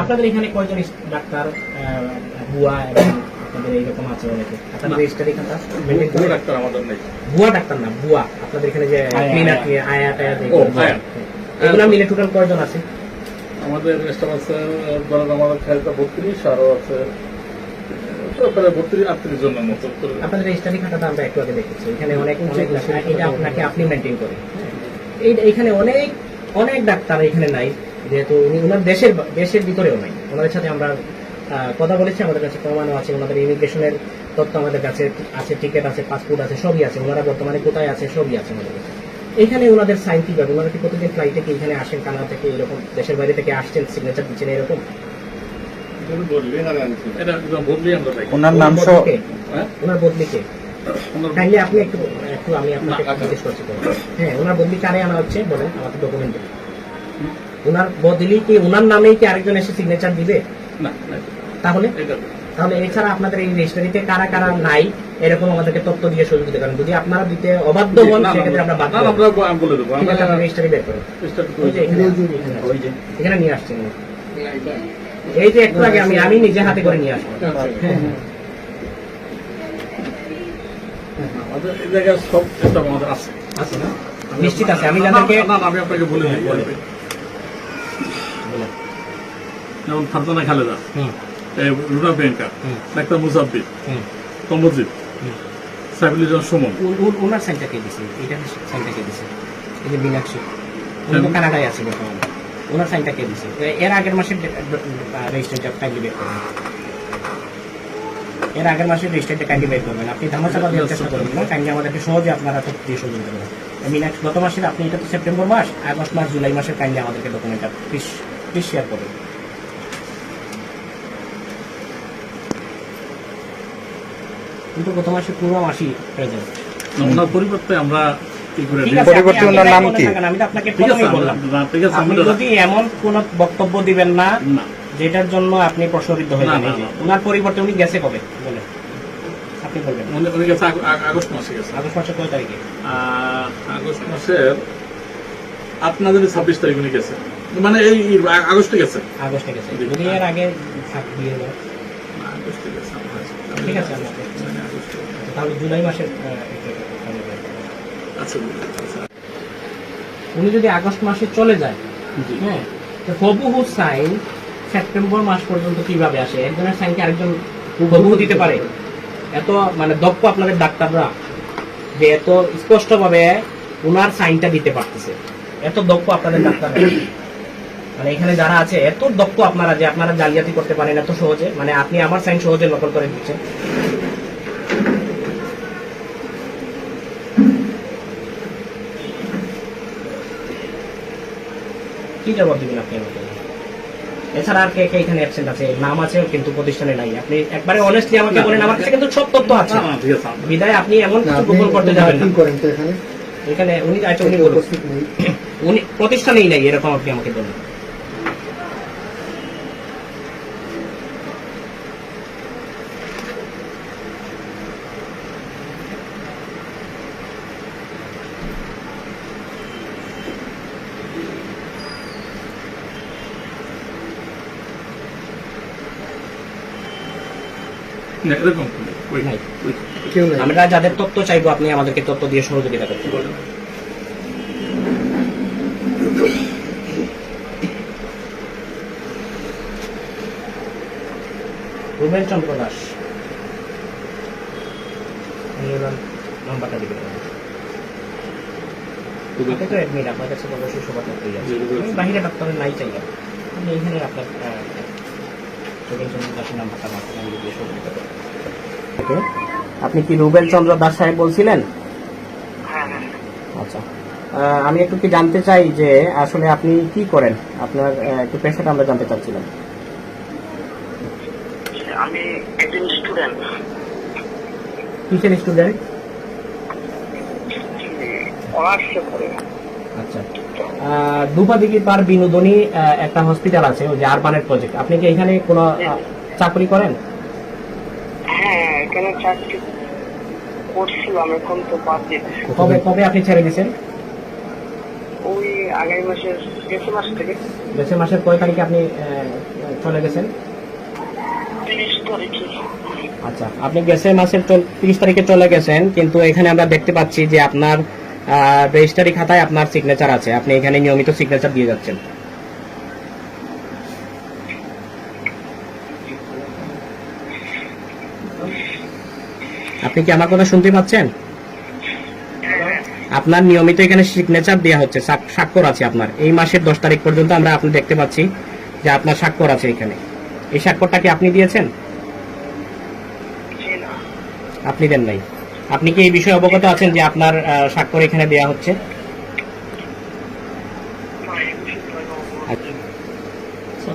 আপনাদের এখানে কয়জন ডাক্তার আহ, ভুয়া এবং আপনাদের এইরকম আছে অনেকে? আপনাদের। রেজিস্টার এখানটা? ডাক্তার আমাদের নেই। ভুয়া ডাক্তার না ভুয়া। আপনাদের এখানে যে ক্লিনার আয়া। আয়া টায়া ও, এগুলো মিলে টোটাল কয়জন আছে? আমাদের স্টাফ আছে ধরেন আমাদের খেয়ালটা বত্রিশ আরও আছে আপনাদের রেজিস্টারি খাতাটা আমরা একটু আগে দেখেছি। এখানে অনেক অনেক এটা আপনাকে আপনি মেনটেন করেন এই এখানে অনেক অনেক ডাক্তার এখানে নাই। যেহেতু উনি ওনার দেশের দেশের ভিতরেও নাই। ওনাদের সাথে আমরা আহ, কথা বলেছি আমাদের কাছে প্রমাণও আছে ওনাদের ইমিগ্রেশনের তথ্য আমাদের কাছে আছে টিকিট আছে পাসপোর্ট আছে সবই আছে ওনারা বর্তমানে কোথায় আছে সবই আছে আমাদের কাছে। এখানে ওনাদের সাইন কি পাবে? ওনারা কি প্রতিদিন ফ্লাইটে কি এখানে আসেন কানাডা থেকে এরকম দেশের বাইরে থেকে আসছেন সিগনেচার দিচ্ছেন এরকম? বদলি ওনার নাম সহ হ্যাঁ? ওনার ওনার কাইন্ডলি আপনি একটু একটু আমি আপনাকে আচ্ছা। জিজ্ঞেস করছি হ্যাঁ ওনার বদলি কারে আনা হচ্ছে বলেন আমাকে ডকুমেন্ট ওনার বদলি কি ওনার নামেই কি আরেকজন এসে সিগনেচার দিবে? না তাহলে? তাহলে এছাড়া আপনাদের এই রেজিস্ট্রিতে কারা কারা নাই এরকম আমাদেরকে তথ্য দিয়ে সহযোগিতা করেন যদি আপনারা দিতে অবাধ্য হন সেক্ষেত্রে আমরা দেবো। আমরা বলে দেবো আমরা রেজিস্ট্রি বের করুন। এখানে নিয়ে আসছেন এই যে একটু আগে আমি আমি নিজে হাতে করে নিয়ে আসব। আমাদের এই জায়গায় সব আমাদের আছে। আছে না? নিশ্চিত আছে। আমি যাদেরকে না, আমি আপনাকে বলে দিই। যেমন ফারজানা খালেদা রুনা হুম। ডাক্তার সাইফুল ইসলাম সুমন। ওনার সাইনটা কে দিছে? এটা সাইনটা কে দিছে? এই যে মীনাক্ষী। উনি তো কানাডায় আছে বর্তমানে। ওনার সাইনটা কে দিছে? এর আগের মাসের রেজিস্টারটা কাইন্ডলি বের করবেন। এর আগের মাসের রেজিস্টারটা কাইন্ডলি বের করবেন। আপনি ধামাচাপা দেওয়ার চেষ্টা করবেন না। কাইন্ডলি আমাদেরকে সহজে আপনারা তথ্য দিয়ে করবেন মীনাক্ষী গত মাসের আপনি এটা তো সেপ্টেম্বর মাস আগস্ট মাস জুলাই মাসের কাইন্ডলি আমাদেরকে ডকুমেন্টটা প্লিজ প্লিজ শেয়ার করবেন। কিন্তু গত মাসে পুরো মাসই প্রেজেন্ট ওনার পরিবর্তে আমরা কি করে ঠিক দিই? আছে, পরিবর্তে ওনার নাম কি? আমি তো আপনাকে প্রথমেই বললাম। না, ঠিক আছে আপনি যদি এমন কোন বক্তব্য দিবেন না না। যেটার জন্য আপনি প্রশ্নবিদ্ধ হয়ে না, যান না, এই যে, না। ওনার পরিবর্তে উনি গেছে কবে? বলে আপনি বলবেন। উনি- উনি গেছে আগ- আগ- আগস্ট মাসে গেছে। আগস্ট মাসের কয় তারিখে? আহ, আগস্ট মাসের আপনাদের ছাব্বিশ তারিখ উনি গেছে। মানে এই আগস্টে গেছে। আগস্টে গেছে। এর আগে থাক- দিয়ে দেয়, না, আগস্টে গেছে ঠিক আছে তাহলে জুলাই মাসের। আচ্ছা। উনি যদি আগস্ট মাসে চলে যায় হ্যাঁ হবুহু সাইন সেপ্টেম্বর মাস পর্যন্ত কীভাবে আসে? একজনের সাইন কি আরেকজন হুবহু দিতে পারে? এত মানে দক্ষ আপনাদের ডাক্তাররা যে এত স্পষ্ট ভাবে ওনার সাইনটা দিতে পারতেছে। এত দক্ষ আপনাদের ডাক্তাররা। মানে এখানে যারা আছে এত দক্ষ আপনারা যে আপনারা জালিয়াতি করতে পারেন এত সহজে? মানে আপনি আমার সাইন সহজে নকল করে দিচ্ছেন। কি জবাব দিবেন আপনি আমাকে? এছাড়া আর কে কে এখানে অ্যাবসেন্ট আছে? নাম আছে কিন্তু প্রতিষ্ঠানে নাই। আপনি একবারে অনেস্টলি আমাকে বলেন আমার কাছে কিন্তু সব তথ্য আছে। আছে। বিদায় আপনি এমন কিছু গোপন করতে যাবেন না। করেন এখানে। এখানে উনি আচ্ছা উনি বলুন। উনি প্রতিষ্ঠানেই নাই এরকম আপনি আমাকে বলুন। না, এরকম কোনো- ওই- নাই। কেউ নেই আমরা যাদের তথ্য চাইব আপনি আমাদেরকে তথ্য দিয়ে সহযোগিতা করতে রুবেল চন্দ্র দাস নাম্বারটা দিবেন আপনি তো অ্যাডমিট আপনার কাছে অবশ্যই সবার তথ্যই আছে জি, রুবেল। আমি ডাক্তারের নাই চাই না। আপনি এখানে আপনার আপনি কি রুবেল চন্দ্র দাস সাহেব বলছিলেন? আচ্ছা। আমি একটু কি জানতে চাই যে আসলে আপনি কি করেন? আপনার একটু পেশাটা আমরা জানতে চাচ্ছিলাম। আমি একজন স্টুডেন্ট। কিসের স্টুডেন্ট? অনার্সে আচ্ছা। আহ, দুপাদিঘি পার বিনোদনী একটা হসপিটাল আছে ওই যে আরবানের প্রজেক্ট আপনি কি এখানে কোনো চাকরি করেন? হ্যাঁ এখানে চাকরি করছিলাম এখন তো বাদ দিয়েছি কবে কবে আপনি ছেড়ে দিয়েছেন? ওই আগামী মাসের মাস থেকে। মাসের কয় তারিখে আপনি চলে গেছেন? তিরিশ তারিখে। আচ্ছা আপনি গেছে মাসের তিরিশ তারিখে চলে গেছেন কিন্তু এখানে আমরা দেখতে পাচ্ছি যে আপনার রেজিস্টারি খাতায় আপনার সিগনেচার আছে। আপনি এখানে নিয়মিত সিগনেচার দিয়ে যাচ্ছেন। আপনি কি আমার কথা শুনতে পাচ্ছেন? আপনার নিয়মিত এখানে সিগনেচার দেওয়া হচ্ছে। স্বাক্ষর আছে আপনার। এই মাসের দশ তারিখ পর্যন্ত আমরা আপনি দেখতে পাচ্ছি যে আপনার স্বাক্ষর আছে এখানে। এই স্বাক্ষরটা কি আপনি দিয়েছেন? আপনি দেন নাই। আপনি কি এই বিষয়ে অবগত আছেন যে আপনার স্বাক্ষর এখানে দেয়া হচ্ছে? আচ্ছা।